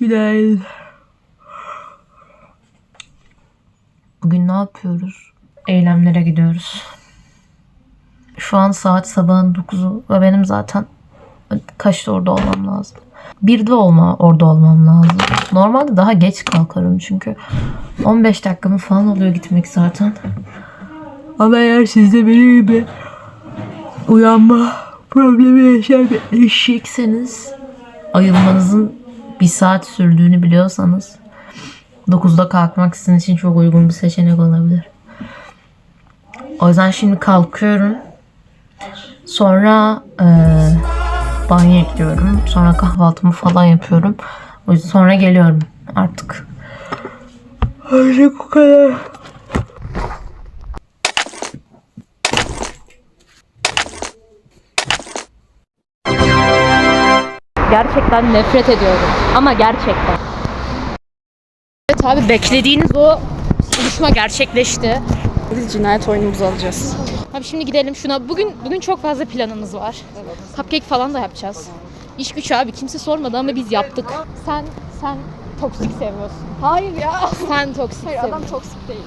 Günaydın. Bugün ne yapıyoruz? Eylemlere gidiyoruz. Şu an saat sabahın 9'u ve benim zaten kaçta orada olmam lazım? Birde olma orada olmam lazım. Normalde daha geç kalkarım çünkü 15 dakikamı falan oluyor gitmek zaten. Ama eğer siz de benim gibi uyanma problemi yaşayan bir eşekseniz ayılmanızın bir saat sürdüğünü biliyorsanız 9'da kalkmak sizin için çok uygun bir seçenek olabilir. O yüzden şimdi kalkıyorum. Sonra eee banyoya gidiyorum. Sonra kahvaltımı falan yapıyorum. O yüzden sonra geliyorum artık. Artık bu kadar. Gerçekten nefret ediyorum. Ama gerçekten. Evet abi beklediğiniz o buluşma gerçekleşti. Biz cinayet oyunumuzu alacağız. Abi şimdi gidelim şuna. Bugün bugün çok fazla planımız var. Cupcake falan da yapacağız. İş güç abi kimse sormadı ama biz yaptık. Sen sen toksik seviyorsun. Hayır ya. Sen toksik Hayır adam toksik değil.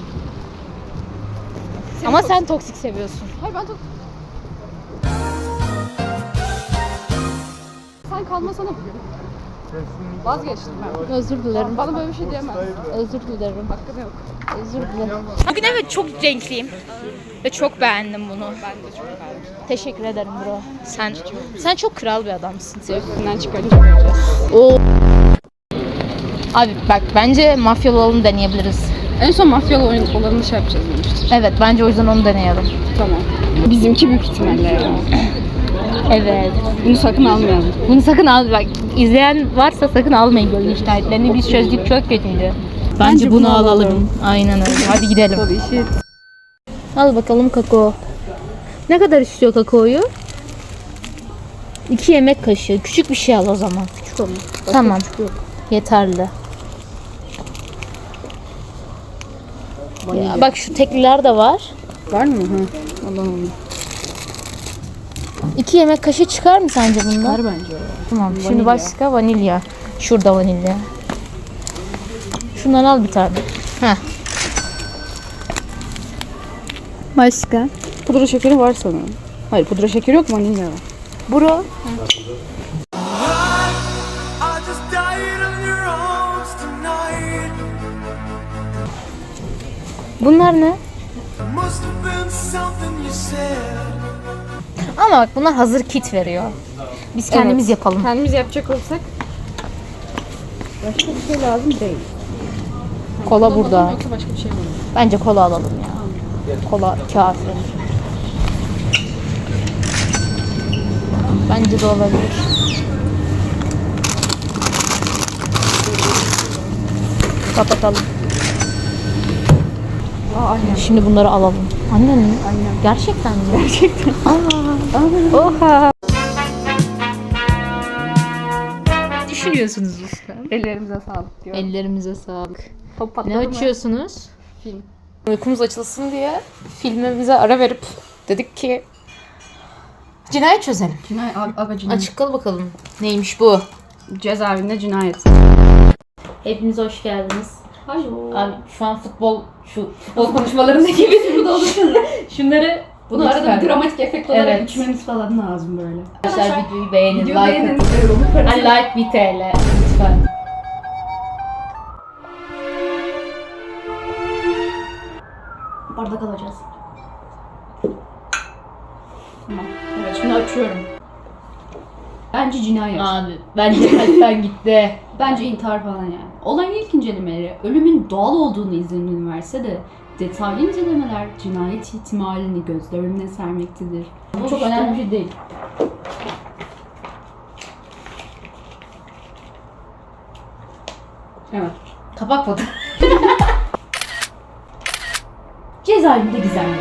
Ama sen toksik seviyorsun. Hayır ben toksik. Sen kalmasana bugün. Vazgeçtim ben. Özür dilerim. Bana böyle bir şey diyemez. Özür dilerim. Hakkım yok. Özür dilerim. Bugün evet çok renkliyim. Ve çok beğendim bunu. Ben de çok beğendim. Teşekkür ederim bro. Sen sen çok kral bir adamsın. Sevgisinden çıkarınca göreceğiz. Oo. Abi bak bence mafyalı olalım deneyebiliriz. En son mafyalı oyun olanını şey yapacağız demiştik. Evet bence o yüzden onu deneyelim. Tamam. Bizimki büyük ihtimalle ya. Evet. Bunu sakın almayalım. Bunu sakın al bak. izleyen varsa sakın almayın gölge şikayetlerini. Biz çözdük çok kötüydü. Bence, bunu, bunu alalım. alalım. Aynen öyle. Hadi gidelim. İşi. Al bakalım kakao. Ne kadar istiyor kakaoyu? İki yemek kaşığı. Küçük bir şey al o zaman. Küçük olun. Tamam. Yeterli. Ya bak şu tekliler de var. Var mı? Hı. Alalım. İki yemek kaşığı çıkar mı sence bunlar? Var bence. Tamam. Şimdi Vanilya. başka vanilya. Şurada vanilya. Şundan al bir tane. Heh. Başka? Pudra şekeri var sanırım. Hayır pudra şekeri yok vanilya var. Tonight. Bunlar ne? Ama bak bunlar hazır kit veriyor. Biz kendimiz yapalım. Kendimiz yapacak olsak başka bir şey lazım değil. Kola burada. Yoksa başka bir şey mi? Bence kola alalım ya. Kola kafi. Bence de olabilir. Kapatalım. Aa aynen. Şimdi bunları alalım. Annen mi? Aynen. Gerçekten mi? Gerçekten. Aa. Oha. Düşünüyorsunuz lütfen. Ellerimize sağlık diyor. Ellerimize sağlık. Top Ne mı? açıyorsunuz? Film. Uykumuz açılsın diye filmimize ara verip dedik ki cinayet çözelim. Cinayet, aga cinayet. Açık kal bakalım. Neymiş bu? Cezaevinde cinayet. Hepiniz hoş geldiniz. Hayır. Abi şu an futbol şu futbol konuşmalarında gibi bu da Şunları Bunu arada bir dramatik efekt olarak Evet. içmemiz falan lazım böyle. Arkadaşlar videoyu beğenin, Video like beğenin. atın. Ha, like bir TL lütfen. Bardak alacağız. Tamam. Evet şimdi açıyorum. Bence cinayet. Abi bence kalpten gitti. Bence intihar falan yani. Olayın ilk incelemeleri ölümün doğal olduğunu izlenim verse de detaylı incelemeler cinayet ihtimalini gözler önüne sermektedir. Bu çok önemli bir şey değil. Evet. Kapak foto. Cezaevinde gizemli.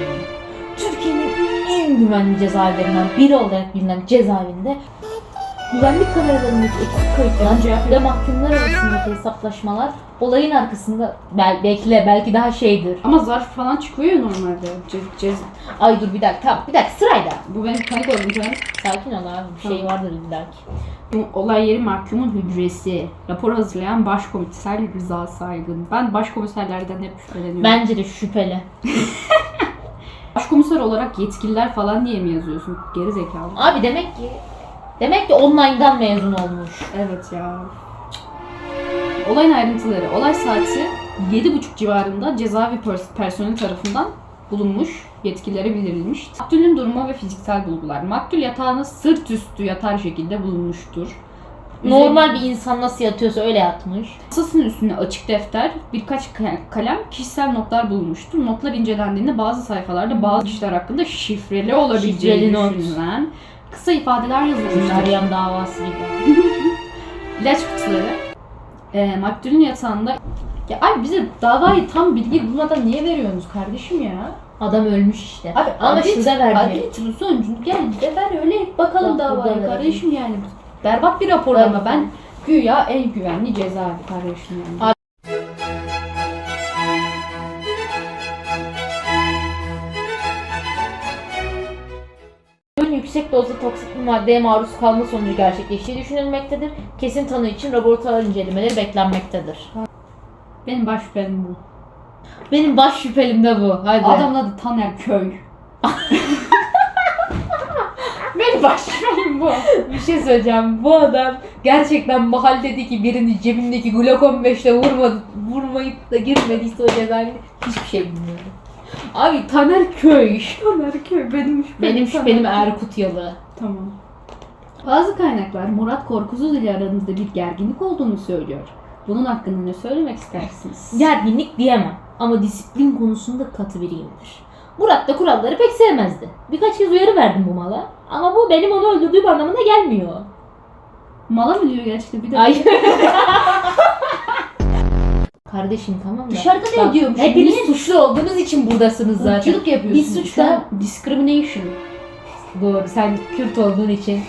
Türkiye'nin en güvenli cezaevlerinden biri olarak bilinen cezaevinde Güvenlik kameralarındaki eksik kayıtlar ve mahkumlar arasındaki hesaplaşmalar olayın arkasında bel bekle belki daha şeydir. Ama zarf falan çıkıyor ya normalde. Ce- cez- Ay dur bir dakika tamam bir dakika sırayla. Bu benim panik olunca. Sakin ol abi bir şey vardır illa ki. Bu olay yeri mahkumun hücresi. Rapor hazırlayan başkomiser Rıza Saygın. Ben başkomiserlerden hep şüpheleniyorum. Bence de şüpheli. Başkomiser olarak yetkililer falan diye mi yazıyorsun? Geri zekalı. Abi demek ki demek ki online'dan mezun olmuş. Evet ya. Olayın ayrıntıları. Olay saati 7.30 civarında cezaevi pers- personeli tarafından bulunmuş, yetkililere bildirilmiş. Maktulün durumu ve fiziksel bulgular. Maktul yatağına sırt üstü yatar şekilde bulunmuştur. Normal bir insan nasıl yatıyorsa öyle yatmış. Masasının üstüne açık defter, birkaç ka- kalem, kişisel notlar bulunmuştur. Notlar incelendiğinde bazı sayfalarda bazı kişiler hakkında şifreli olabileceği Şifreli not. düşünülen kısa ifadeler yazılmıştır. Meryem davası gibi. İlaç kutuları. E, maktulün yatağında ya abi bize davayı tam bilgi bulmadan niye veriyorsunuz kardeşim ya? Adam ölmüş işte. Abi Ama adet- şurada verecek. Adetin sonucunu gel de ver öyle bakalım Bak, davayı kardeşim yani. Berbat bir raporlama ben güya en güvenli cezaevi kardeşim yani. Abi- yüksek dozda toksik bir maddeye maruz kalma sonucu gerçekleştiği düşünülmektedir. Kesin tanı için laboratuvar incelemeleri beklenmektedir. Benim baş şüphelim bu. Benim baş şüphelim de bu. Hadi. Adamın adı Taner Köy. Benim baş şüphelim bu. bir şey söyleyeceğim. Bu adam gerçekten mahalledeki birini cebindeki Glock 15'le vurmadı, vurmayıp da girmediyse o cezaevine hiçbir şey bilmiyorum. Abi Taner Köy. Taner Köy benim şüphelim. Benim Taner şüphenim Köy. Erkut Yalı. Tamam. Bazı kaynaklar Murat Korkusuz ile aranızda bir gerginlik olduğunu söylüyor. Bunun hakkında ne söylemek istersiniz? Gerginlik diyemem ama disiplin konusunda katı biriyimdir. Murat da kuralları pek sevmezdi. Birkaç kez uyarı verdim bu mala ama bu benim onu öldürdüğüm anlamına gelmiyor. Mala mı diyor gerçekten? Bir de Ay. Kardeşim tamam da. Dışarıda ne Bak, diyormuş? Hepiniz Niye? suçlu olduğunuz için buradasınız zaten. Irkçılık yapıyorsun. Biz an discrimination. Doğru. Sen Kürt olduğun için.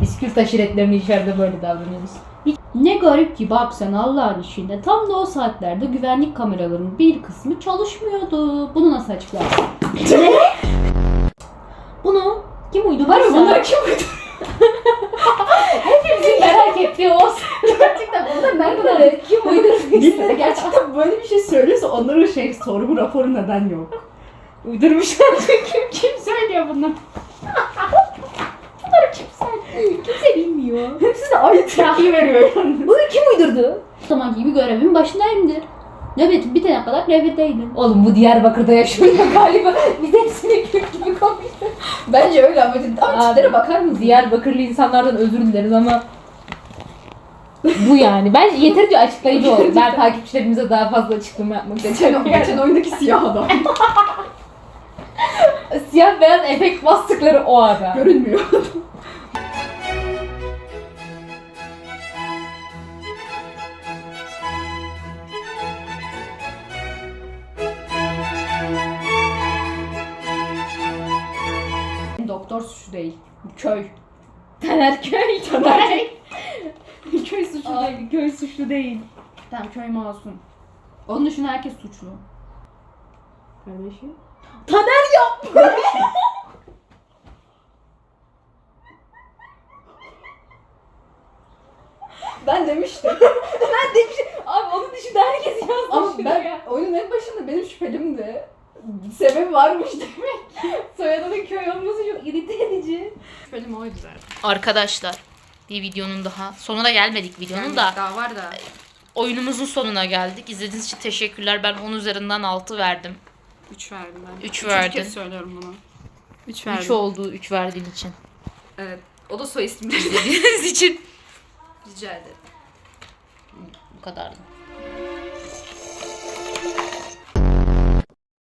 Biz Kürt aşiretlerini içeride böyle davranıyoruz. Ne garip ki bak sen Allah'ın işinde. Tam da o saatlerde güvenlik kameralarının bir kısmı çalışmıyordu. Bunu nasıl açıklarsın? Bunu kim uydurdu? Var mı bunlar kim uydurdu? Hepimizin merak ettiği o Gerçekten bunlar nereden Bunları kim? Birileri gerçekten böyle bir şey söylüyorsa onların şey sorgu raporu neden yok? Uydurmuşlar çünkü. Kim söylüyor bunu? Kimse bilmiyor. Hepsi de aynı tepki veriyor. Bunu kim uydurdu? O zaman gibi görevimin başındayımdır. Nöbetim bitene kadar nöbetteydim. Oğlum bu Diyarbakır'da yaşıyor galiba. Biz hepsini Kürt gibi konuştuk. Bence öyle ama, Abi, tiplere bakar mısın? Diyarbakırlı insanlardan özür dileriz ama bu yani. Ben yeterince açıklayıcı oldu. Ben takipçilerimize daha fazla açıklama yapmak Geçen, istiyorum. geçen oyundaki siyah adam. Siyah beyaz efekt bastıkları o ara. Görünmüyor. Doktor suçlu değil. Köy. Taner Köy. Taner. köy suçlu Abi, değil. köy suçlu değil. Tamam köy masum. Onun dışında herkes suçlu. Kardeşim. Taner Ben demiştim. ben demişim. Abi onun dışında herkes yazmış. Ama ben oyunun en başında benim şüphelimdi. Sebebi varmış demek. Soyadının köy olması çok irite edici. Şüphelim oydu zaten. Arkadaşlar bir videonun daha sonuna gelmedik videonun da Daha var da. oyunumuzun sonuna geldik. İzlediğiniz için teşekkürler. Ben 10 üzerinden 6 verdim. 3 verdim ben. Üç Üçüncü verdin. kez söylüyorum bunu. 3 3 verdim. oldu 3 verdiğin için. Evet. O da soy isimleri. İzlediğiniz için Rica ederim. bu kadardı.